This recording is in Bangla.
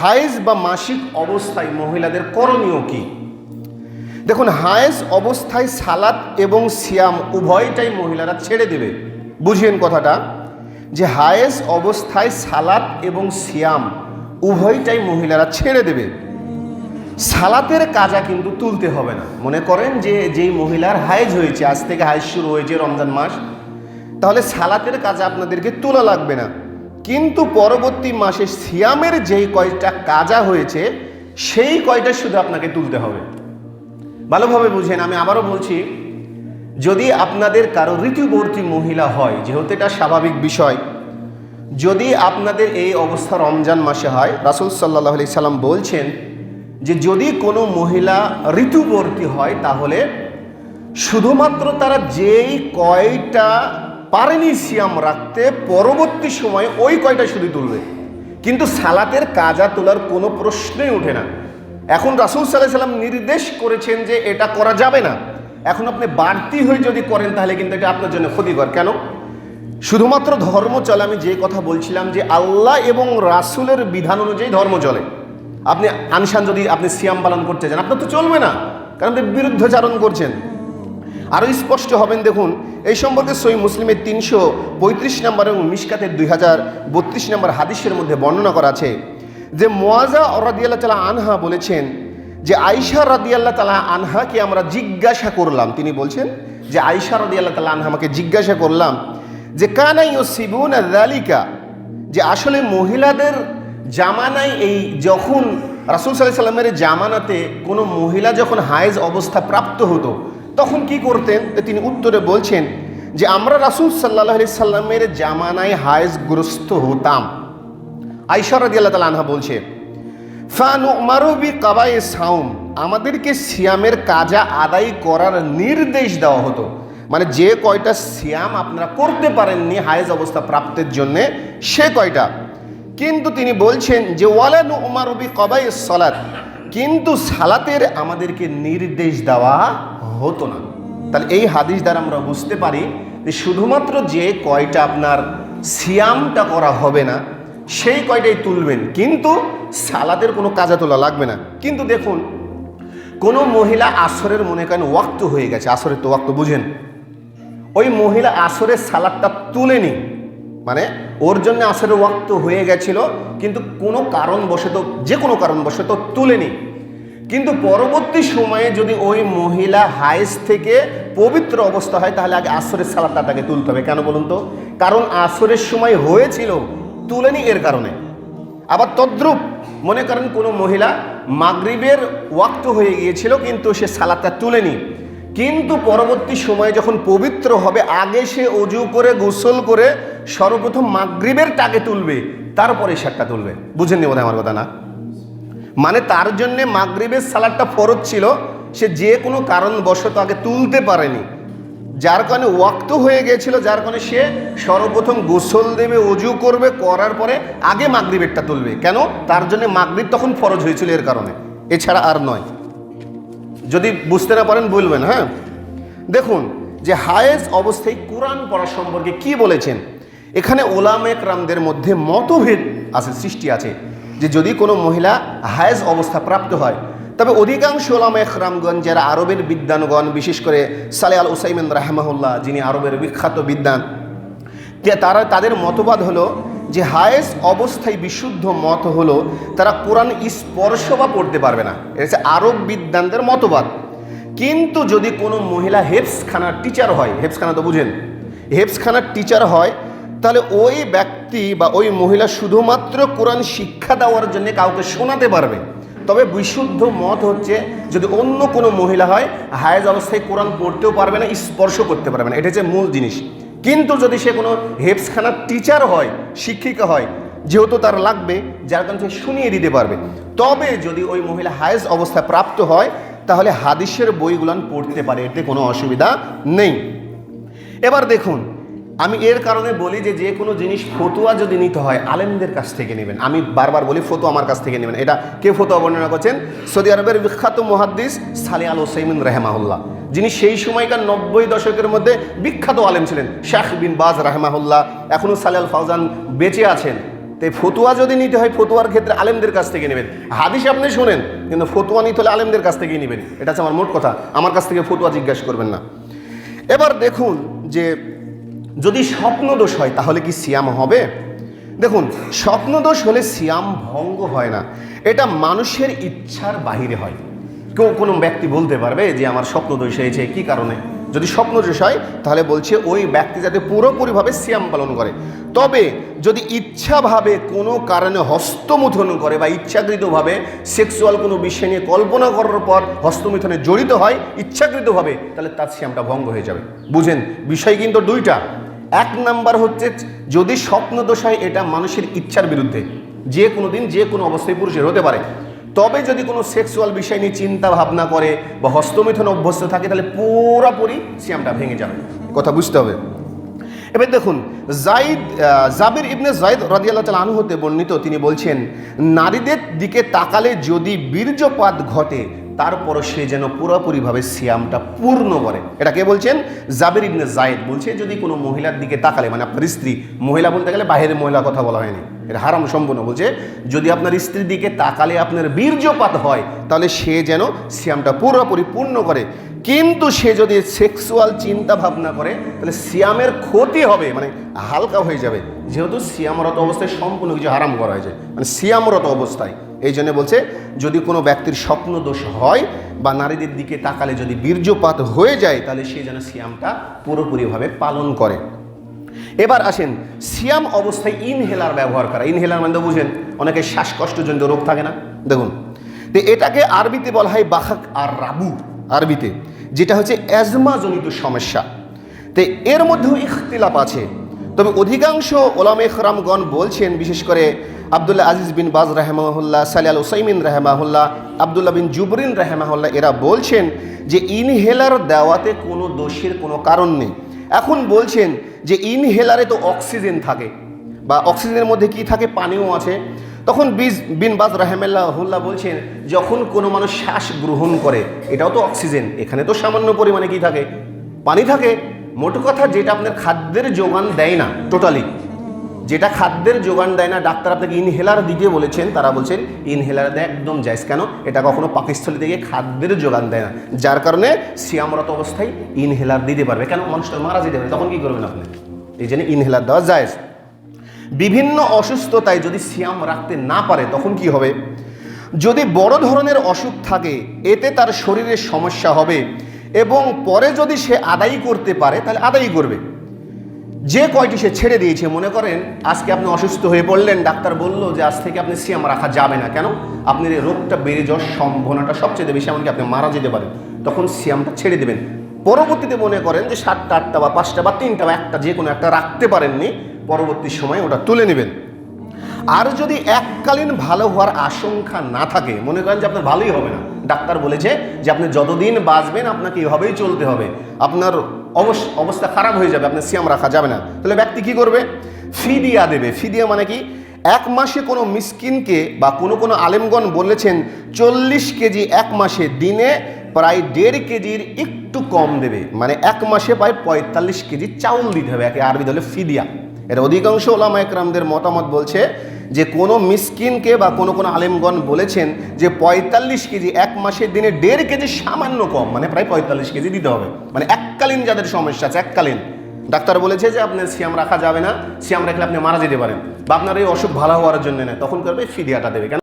হায়েজ বা মাসিক অবস্থায় মহিলাদের করণীয় কি? দেখুন হায়েজ অবস্থায় সালাত এবং সিয়াম উভয়টাই মহিলারা ছেড়ে দেবে। বুঝিয়েন কথাটা। যে হায়েজ অবস্থায় সালাত এবং সিয়াম উভয়টাই মহিলারা ছেড়ে দেবে। সালাতের কাজা কিন্তু তুলতে হবে না। মনে করেন যে যেই মহিলার হায়েজ হয়েছে, আজ থেকে হায়েজ শুরু হয়েছে রমজান মাস, তাহলে সালাতের কাজে আপনাদেরকে তোলা লাগবে না। কিন্তু পরবর্তী মাসে সিয়ামের যেই কয়টা কাজা হয়েছে, সেই কয়টা শুধু আপনাকে তুলতে হবে। ভালোভাবে বুঝেন, আমি আবারও বলছি, যদি আপনাদের কারও ঋতুবর্তী মহিলা হয়, যেহেতু এটা স্বাভাবিক বিষয়, যদি আপনাদের এই অবস্থা রমজান মাসে হয়, রাসুল সাল্লাহ আলি সাল্লাম বলছেন যে যদি কোনো মহিলা ঋতুবর্তী হয়, তাহলে শুধুমাত্র তারা যেই কয়টা পারেনি সিয়াম রাখতে, পরবর্তী সময়ে ওই কয়টা শুধু তুলবে। কিন্তু সালাতের কাজা তোলার কোনো প্রশ্নই ওঠে না। এখন রাসুল সাল্লাহ সাল্লাম নির্দেশ করেছেন যে এটা করা যাবে না। এখন আপনি বাড়তি হয়ে যদি করেন, তাহলে কিন্তু এটা আপনার জন্য ক্ষতিকর। কেন? শুধুমাত্র ধর্ম চলে, আমি যে কথা বলছিলাম যে আল্লাহ এবং রাসুলের বিধান অনুযায়ী ধর্ম চলে। আপনি আনসান যদি আপনি সিয়াম পালন করতে চান আপনার তো চলবে না, কারণ আপনি বিরুদ্ধাচারণ করছেন। আরও স্পষ্ট হবেন, দেখুন এই সম্পর্কে সই মুসলিমের তিনশো পঁয়ত্রিশ নম্বর এবং মিসকাতের দুই হাজার বত্রিশ নম্বর হাদিসের মধ্যে বর্ণনা করা আছে যে মোয়াজা রাদিয়াল্লাহ তালা আনহা বলেছেন যে আয়সা রাদিয়াল্লাহ তালা আনহাকে আমরা জিজ্ঞাসা করলাম। তিনি বলছেন যে আয়সা রাদিয়াল্লাহ তালা আনহা আমাকে জিজ্ঞাসা করলাম যে কানাই ও সিবুন রালিকা যে আসলে মহিলাদের জামানায় এই যখন রাসুল সাল্লাহ সাল্লামের জামানাতে কোনো মহিলা যখন হায়েজ অবস্থা প্রাপ্ত হতো তখন কি করতেন? তিনি উত্তরে বলছেন যে, আমরা রাসুল সাল্লাহ আলি সাল্লামের জামানায় হায়েজগ্রস্ত হতাম। আইসার রাদি আল্লাহ তালা আনহা বলছে ফান মারবি কাবাই সাউম। আমাদেরকে সিয়ামের কাজা আদায় করার নির্দেশ দেওয়া হতো। মানে যে কয়টা সিয়াম আপনারা করতে পারেননি হায়েজ অবস্থা প্রাপ্তের জন্যে, সে কয়টা? কিন্তু তিনি বলছেন যে ওয়ালানু উমারবি কবাই সলাত। কিন্তু সালাতের আমাদেরকে নির্দেশ দেওয়া হতো না। তাহলে এই হাদিস দ্বারা আমরা বুঝতে পারি যে শুধুমাত্র যে কয়টা আপনার সিয়ামটা করা হবে না, সেই কয়টাই তুলবেন। কিন্তু সালাতের কোনো কাজা তোলা লাগবে না। কিন্তু দেখুন, কোনো মহিলা আসরের মনে করেন ওয়াক্ত হয়ে গেছে। আসরের তো ওয়াক্ত বুঝেন। ওই মহিলা আসরের সালাদটা তুলেনি। মানে ওর জন্য আসরের ওয়াক্ত হয়ে গেছিল, কিন্তু কোনো কারণবশত, যে কোনো কারণবশত তুলেনি। কিন্তু পরবর্তী সময়ে যদি ওই মহিলা হাইস থেকে পবিত্র অবস্থা হয়, তাহলে আগে আসরের সালাদটা তাকে তুলতে হবে। কেন বলুন তো? কারণ আসরের সময় হয়েছিল, তুলেনি এর কারণে। আবার তদ্রুপ, মনে করেন কোনো মহিলা মাগরিবের ওয়াক্ত হয়ে গিয়েছিল, কিন্তু সে সালাদটা তুলেনি। কিন্তু পরবর্তী সময়ে যখন পবিত্র হবে, আগে সে অজু করে, গোসল করে সর্বপ্রথম মাগরিবের টাকে তুলবে, তারপরে সারটা তুলবে। বুঝেননি বোধহয় আমার কথা না? মানে তার জন্যে মাগরিবের সালাদটা ফরজ ছিল, সে যে কোনো কারণবশত আগে তুলতে পারেনি। যার কারণে ওয়াক্ত হয়ে গিয়েছিল যার কারণে সে সর্বপ্রথম গোসল দেবে, অজু করবে, করার পরে আগে মাগরিবেরটা তুলবে। কেন? তার জন্য মাগরিব তখন ফরজ হয়েছিল এর কারণে। এছাড়া আর নয়। যদি বুঝতে না পারেন বলবেন হ্যাঁ? দেখুন, যে হায়েজ অবস্থায় কোরআন পড়া সম্পর্কে কি বলেছেন? এখানে ওলামেক রামদের মধ্যে মতভেদ আছে, সৃষ্টি আছে, যে যদি কোনো মহিলা হায়েজ অবস্থা প্রাপ্ত হয়, তবে অধিকাংশ ওলামেক রামগণ যারা আরবের বিদ্যানগণ বিশেষ করে সালে আল ওসাইমেন রাহমাহুল্লাহ, যিনি আরবের বিখ্যাত বিদ্যান তারা, তাদের মতবাদ হলো যে হায়েস অবস্থায় বিশুদ্ধ মত হলো, তারা কোরআন স্পর্শ বা পড়তে পারবে না। এটা হচ্ছে আরব বিদ্যানদের মতবাদ। কিন্তু যদি কোনো মহিলা হেফসখানার টিচার হয়, হেফসখানা তো বুঝেন, হেফসখানার টিচার হয়, তাহলে ওই ব্যক্তি বা ওই মহিলা শুধুমাত্র কোরআন শিক্ষা দেওয়ার জন্য কাউকে শোনাতে পারবে। তবে বিশুদ্ধ মত হচ্ছে, যদি অন্য কোনো মহিলা হয় হায়েজ অবস্থায় কোরআন পড়তেও পারবে না, স্পর্শ করতে পারবে না। এটা হচ্ছে মূল জিনিস। কিন্তু যদি সে কোনো হেপসখানার টিচার হয়, শিক্ষিকা হয়, যেহেতু তার লাগবে, যার কারণে সে শুনিয়ে দিতে পারবে। তবে যদি ওই মহিলা হায়েস্ট অবস্থা প্রাপ্ত হয়, তাহলে হাদিসের বইগুলান পড়তে পারে, এতে কোনো অসুবিধা নেই। এবার দেখুন আমি এর কারণে বলি যে যে কোনো জিনিস ফতুয়া যদি নিতে হয়, আলেমদের কাছ থেকে নেবেন। আমি বারবার বলি, ফতুয়া আমার কাছ থেকে নেবেন। এটা কে ফতুয়া বর্ণনা করছেন? সৌদি আরবের বিখ্যাত মহাদ্দিস সালে আল ওসাইমিন রেহমাহুল্লাহ। যিনি সেই সময়কার নব্বই দশকের মধ্যে বিখ্যাত আলেম ছিলেন, শাহ বিন বাজ রাহমাহুল্লাহ। এখনও সালে আল ফাউজান বেঁচে আছেন। তাই ফতুয়া যদি নিতে হয়, ফতুয়ার ক্ষেত্রে আলেমদের কাছ থেকে নেবেন। হাদিস আপনি শোনেন, কিন্তু ফতুয়া নিতে হলে আলেমদের কাছ থেকেই নেবেন। এটা হচ্ছে আমার মোট কথা। আমার কাছ থেকে ফতুয়া জিজ্ঞাসা করবেন না। এবার দেখুন যে যদি স্বপ্নদোষ হয়, তাহলে কি সিয়াম হবে? দেখুন, স্বপ্নদোষ হলে সিয়াম ভঙ্গ হয় না। এটা মানুষের ইচ্ছার বাহিরে হয়। কেউ কোনো ব্যক্তি বলতে পারবে যে, আমার স্বপ্নদোষ হয়েছে, কি কারণে? যদি স্বপ্নদোষ হয়, তাহলে বলছে, ওই ব্যক্তি যাতে পুরোপুরিভাবে সিয়াম পালন করে। তবে যদি ইচ্ছাভাবে কোনো কারণে হস্তমুথন করে বা ইচ্ছাকৃতভাবে সেক্সুয়াল কোনো বিষয় নিয়ে কল্পনা করার পর হস্তমুথনে জড়িত হয়, ইচ্ছাকৃতভাবে, তাহলে তার সিয়ামটা ভঙ্গ হয়ে যাবে। বুঝেন, বিষয় কিন্তু দুইটা। এক নাম্বার হচ্ছে যদি স্বপ্নদোষ হয় এটা মানুষের ইচ্ছার বিরুদ্ধে, যে কোনো দিন, যে কোনো অবস্থায় পুরুষের হতে পারে। তবে যদি কোনো সেক্সুয়াল বিষয় নিয়ে চিন্তা ভাবনা করে বা হস্তমিথন অভ্যস্ত থাকে, তাহলে পুরোপুরি সিয়ামটা ভেঙে যাবে। কথা বুঝতে হবে। এবার দেখুন, জাইদ জাবির ইবনে জাইদ রাদিয়াল্লাহু তাআলা আনহু হতে বর্ণিত তিনি বলছেন, নারীদের দিকে তাকালে যদি বীর্যপাত ঘটে তারপরও সে যেন পুরোপুরিভাবে সিয়ামটা পূর্ণ করে। এটা কে বলছেন? জাবির ইবনে জায়েদ বলছে, যদি কোনো মহিলার দিকে তাকালে মানে আপনার স্ত্রী, মহিলা বলতে গেলে বাইরের মহিলা কথা বলা হয়নি এটা হারাম সম্পূর্ণ বলছে, যদি আপনার স্ত্রীর দিকে তাকালে আপনার বীর্যপাত হয়, তাহলে সে যেন সিয়ামটা পুরোপুরি পূর্ণ করে। কিন্তু সে যদি সেক্সুয়াল চিন্তা ভাবনা করে, তাহলে সিয়ামের ক্ষতি হবে মানে হালকা হয়ে যাবে। যেহেতু সিয়ামরত অবস্থায় সম্পূর্ণ কিছু হারাম করা হয়েছে মানে সিয়ামরত অবস্থায়। এই জন্য বলছে, যদি কোনো ব্যক্তির স্বপ্ন দোষ হয় বা নারীদের দিকে তাকালে যদি বীর্যপাত হয়ে যায়, তাহলে সে যেন সিয়ামটা পুরোপুরিভাবে পালন করে। এবার আসেন, সিয়াম অবস্থায় ইনহেলার ব্যবহার করা। ইনহেলার মানে বুঝেন অনেকের শ্বাসকষ্টজনিত রোগ থাকে না। দেখুন, তো এটাকে আরবিতে বলা হয় বাহাক আর রাবু, আরবিতে, যেটা হচ্ছে অ্যাজমাজনিত সমস্যা। তো এর মধ্যেও ইখতিলাপ আছে। তবে অধিকাংশ ওলামে খরামগণ বলছেন, বিশেষ করে আবদুল্লাহ আজিজ বিন বাজ রাহেমাহুল্লাহ, সালিয়াল ওসাইমিন রাহেমাহুল্লাহ, আবদুল্লাহ বিন জুবরিন রাহেমাহুল্লাহ, এরা বলছেন যে ইনহেলার দেওয়াতে কোনো দোষের কোনো কারণ নেই। এখন বলছেন যে ইনহেলারে তো অক্সিজেন থাকে বা অক্সিজেনের মধ্যে কি থাকে? পানিও আছে। তখন বিজ বিন বাজ রাহেমাল্লাহুল্লাহ বলছেন, যখন কোনো মানুষ শ্বাস গ্রহণ করে, এটাও তো অক্সিজেন, এখানে তো সামান্য পরিমাণে কি থাকে? পানি থাকে। মোটো কথা যেটা আপনার খাদ্যের যোগান দেয় না টোটালি যেটা খাদ্যের যোগান দেয় না, ডাক্তার আপনাকে ইনহেলার দিতে বলেছেন, তারা বলছেন ইনহেলার দেয় একদম যাইজ কেন? এটা কখনো পাকিস্থলী থেকে খাদ্যের যোগান দেয় না। যার কারণে সিয়ামরত অবস্থায় ইনহেলার দিতে পারবে। কেন? মানুষটা মারা যেতে পারে, তখন কি করবেন আপনি? এই জন্য ইনহেলার দেওয়া যায় বিভিন্ন অসুস্থতায় যদি সিয়াম রাখতে না পারে, তখন কি হবে? যদি বড় ধরনের অসুখ থাকে, এতে তার শরীরের সমস্যা হবে। এবং পরে যদি সে আদায় করতে পারে, তাহলে আদায় করবে। যে কয়টি সে ছেড়ে দিয়েছে, মনে করেন, আজকে আপনি অসুস্থ হয়ে পড়লেন, ডাক্তার বলল যে আজ থেকে আপনি সিয়াম রাখা যাবে না। কেন? আপনার এই রোগটা বেড়ে যাওয়ার সম্ভাবনাটা সবচেয়ে বেশি, এমনকি আপনি মারা যেতে পারেন। তখন সিয়ামটা ছেড়ে দেবেন। পরবর্তীতে মনে করেন যে সাতটা, আটটা বা পাঁচটা বা তিনটা বা একটা যে কোনো একটা রাখতে পারেননি, পরবর্তী সময় ওটা তুলে নেবেন। আর যদি এককালীন ভালো হওয়ার আশঙ্কা না থাকে, মনে করেন যে আপনার ভালোই হবে না ডাক্তার বলেছে যে আপনি যতদিন বাঁচবেন আপনাকে এভাবেই চলতে হবে। আপনার অবস- অবস্থা খারাপ হয়ে যাবে আপনার সিয়াম রাখা যাবে না। তাহলে ব্যক্তি কি করবে? ফিদিয়া দেবে। ফিদিয়া মানে কি? এক মাসে কোনো মিসকিনকে বা কোনো কোনো আলেমগণ বলেছেন, চল্লিশ কেজি এক মাসে দিনে প্রায় দেড় কেজির একটু কম দেবে। মানে এক মাসে প্রায় পঁয়তাল্লিশ কেজি চাউল দিতে হবে, একে আরবি দলে ফিদিয়া। এর অধিকাংশ ওলামা একরামদের মতামত বলছে যে কোনো মিসকিনকে বা কোনো কোনো আলেমগণ বলেছেন যে পঁয়তাল্লিশ কেজি এক মাসের দিনে দেড় কেজি সামান্য কম মানে প্রায় পঁয়তাল্লিশ কেজি দিতে হবে। মানে এককালীন যাদের সমস্যা আছে, এককালীন। ডাক্তার বলেছে যে আপনার সিয়াম রাখা যাবে না, সিয়াম রাখলে আপনি মারা যেতে পারেন। বা আপনার এই অসুখ ভালো হওয়ার জন্য নেয় তখন করবে ফিদিয়াটা দেবে। কেন